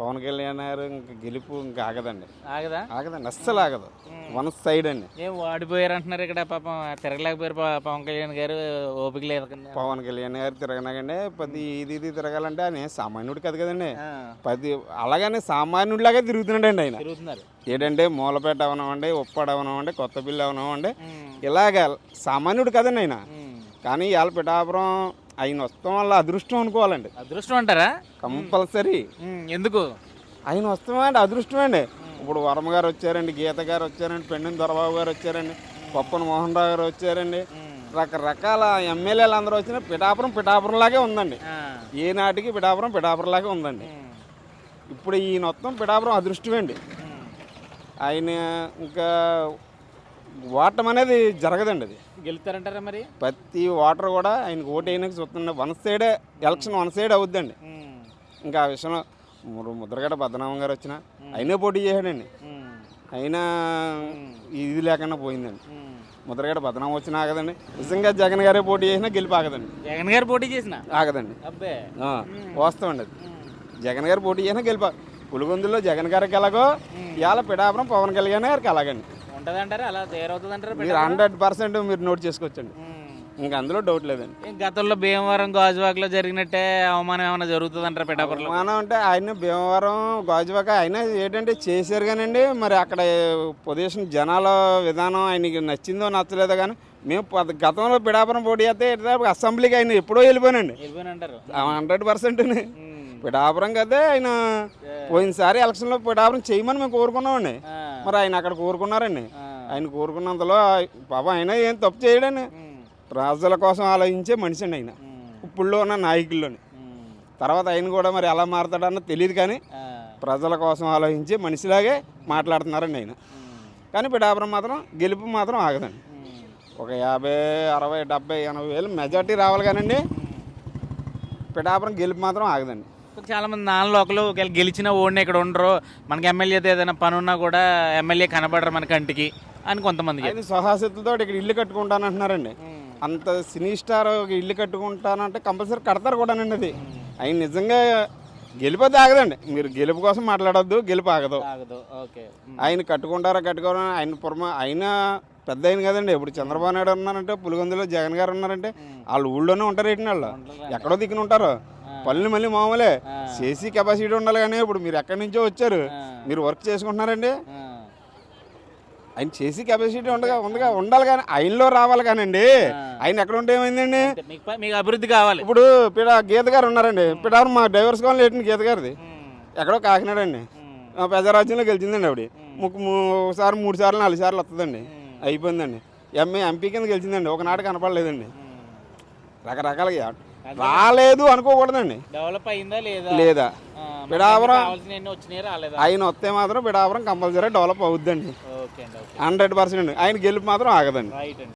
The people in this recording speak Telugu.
పవన్ కళ్యాణ్ గారు ఇంకా గెలుపు ఇంకా ఆగదండి. ఆగదా? ఆగదండి అస్సలు ఆగదు. వన్ సైడ్ అండి. ఏం వాడిపోయారు అంటున్నారు ఇక్కడ పాపం తిరగలేకపోయారు ప- పవన్ కళ్యాణ్ గారు ఓపిక లేదు కింద. పవన్ కళ్యాణ్ గారు తిరగనకండి పది ఇది ఇది తిరగాలంటే ఆయన సామాన్యుడు కాదు కదండి. ఆ, పది అలాగనే సామాన్యుడిలాగా తిరుగుతున్నాడండి ఆయన. తిరుగుతున్నారు. ఏంటంటే మూలపేట అవనమండి ఉప్పాడు అవనమండి కొత్త బిల్లు అవనమండి ఉమ్, ఇలాగ సామాన్యుడు కదండి ఆయన. ఉమ్. కానీ ఇవాళ పిఠాపురం ఆయన వస్తాం వల్ల అదృష్టం అనుకోవాలండి. అదృష్టం అంటారా? కంపల్సరీ. ఎందుకు? ఆయన వస్తామండి అదృష్టం అండి. ఇప్పుడు వర్మ గారు వచ్చారండి గీత గారు వచ్చారండి పెండిన దొరబాబు గారు వచ్చారండి పప్పన మోహన్ రావు గారు వచ్చారండి. రకరకాల ఎమ్మెల్యేలు అందరూ వచ్చిన పిఠాపురం పిఠాపురం లాగే ఉందండి ఏ నాటికి పిఠాపురం పిఠాపురం లాగే ఉందండి ఇప్పుడు ఈ మొత్తం పిఠాపురం అదృష్టమండి ఉమ్. ఆయన ఇంకా ఓటం అనేది జరగదండి అది. గెలుస్తారంటారా మరి? ప్రతి ఓటర్ కూడా ఆయనకు ఓటు వేయడానికి చూస్తుండే వన్ సైడే ఎలక్షన్ వన్ సైడ్ అవుద్దండి. ఇంకా ఆ విషయంలో ముద్రగడ పద్మనాభం గారు వచ్చిన అయినా పోటీ చేశాడండి. అయినా ఇది లేకుండా పోయిందండి. ముద్రగడ పద్మనాభం వచ్చినా ఆగదండి. నిజంగా జగన్ గారే పోటీ చేసినా గెలిపి ఆగదండి. జగన్ గారు పోటీ చేసిన? ఆగదండి. అబ్బే. వాస్తవం అది. జగన్ గారు పోటీ చేసినా గెలిపా పులిగొందులో జగన్ గారికి ఎలాగో ఇవాళ పిఠాపురం పవన్ కళ్యాణ్ గారికి అలాగండి అలా మీరు హండ్రెడ్ పర్సెంట్ మీరు నోట్ చేసుకోవచ్చండి. ఇంకా అందులో డౌట్ లేదండి. గతంలో భీమవరం గాజువాకలో జరిగినట్టే అవమానం ఏమైనా జరుగుతుందంటారా పిఠాపురంలో మనం అంటే ఆయన భీమవరం గాజువాక ఆయన ఏంటంటే చేశారు కానండి మరి అక్కడ పొజిషన్ జనాల విధానం ఆయనకి నచ్చిందో నచ్చలేదో కానీ మేము గతంలో పిఠాపురం పోటీ చేస్తే అసెంబ్లీకి ఆయన ఎప్పుడో వెళ్ళిపోయానండి. హండ్రెడ్ పర్సెంట్ పిఠాపురం కదే ఆయన పోయినసారి ఎలక్షన్లో పిఠాపురం చేయమని మేము కోరుకున్నామండి. మరి ఆయన అక్కడ కోరుకున్నారండి. ఆయన కోరుకున్నంతలో పాపం ఆయన ఏం తప్పు చేయడండి ప్రజల కోసం ఆలోచించే మనిషి అండి ఆయన ఇప్పుడులో ఉన్న నాయకుల్లోని. తర్వాత ఆయన కూడా మరి ఎలా మారతాడన్న తెలియదు కానీ ప్రజల కోసం ఆలోచించే మనిషిలాగే మాట్లాడుతున్నారండి ఆయన. కానీ పిఠాపురం మాత్రం గెలుపు మాత్రం ఆగదండి. ఒక యాభై అరవై డెబ్బై ఎనభై వేలు మెజార్టీ రావాలి కానండి పిఠాపురం గెలుపు మాత్రం ఆగదండి. చాలా మంది నాన్న ఒకరు ఒకవేళ గెలిచిన ఓడిని ఇక్కడ ఉండరు. మనకి ఎమ్మెల్యేతో ఏదైనా పని ఉన్నా కూడా ఎమ్మెల్యే కనబడరు మన కంటికి. అని కొంతమందికి ఆయన స్వహాసితులతో ఇక్కడ ఇల్లు కట్టుకుంటానంటున్నారండి. అంత సినీ స్టార్ ఒక ఇల్లు కట్టుకుంటానంటే కంపల్సరీ కడతారు కూడానండి అది. ఆయన నిజంగా గెలిపోతే ఆగదండి. మీరు గెలుపు కోసం మాట్లాడొద్దు గెలుపు ఆగదు. ఆయన కట్టుకుంటారా కట్టుకోరా ఆయన పురమ ఆయన పెద్ద ఆయన కదండి. ఇప్పుడు చంద్రబాబు నాయుడు ఉన్నారంటే పులిగొందులో జగన్ గారు ఉన్నారంటే వాళ్ళు ఊళ్ళోనే ఉంటారు ఏంటి వాళ్ళు? ఎక్కడో దిక్కున ఉంటారు. పనులు మళ్ళీ మామూలే. చేసి కెపాసిటీ ఉండాలి కానీ ఇప్పుడు మీరు ఎక్కడి నుంచో వచ్చారు. మీరు వర్క్ చేసుకుంటున్నారండి. ఆయన చేసి కెపాసిటీ ఉండగా ఉండగా ఉండాలి కానీ ఆయనలో రావాలి కానండి. ఆయన ఎక్కడ ఉంటే ఏమైందండి? మీకు అభివృద్ధి కావాలి. ఇప్పుడు పిడ గీత గారు ఉన్నారండి. పిడారు మా డైవర్స్ కాలనీ ఏంటి గీత గారిది. ఎక్కడో కాకినాడ అండి ఆ పెద్దరాజ్యంలో గెలిచిందండి ఆవిడ. ఒకసారి మూడు సార్లు నాలుగు సార్లు వస్తుందండి అయిపోయిందండి. ఎంఏ ఎంపీ కింద గెలిచిందండి. ఒకనాడు కనపడలేదండి. రకరకాలుగా రాలేదు అనుకోకూడదండి. డెవలప్ అయిందా లేదా? లేదా. ఆయన వస్తే మాత్రం పిడాపురం కంపల్సరీ డెవలప్ అవుద్దండి. హండ్రెడ్ పర్సెంట్ ఆయన గెలుపు మాత్రం ఆగదండి.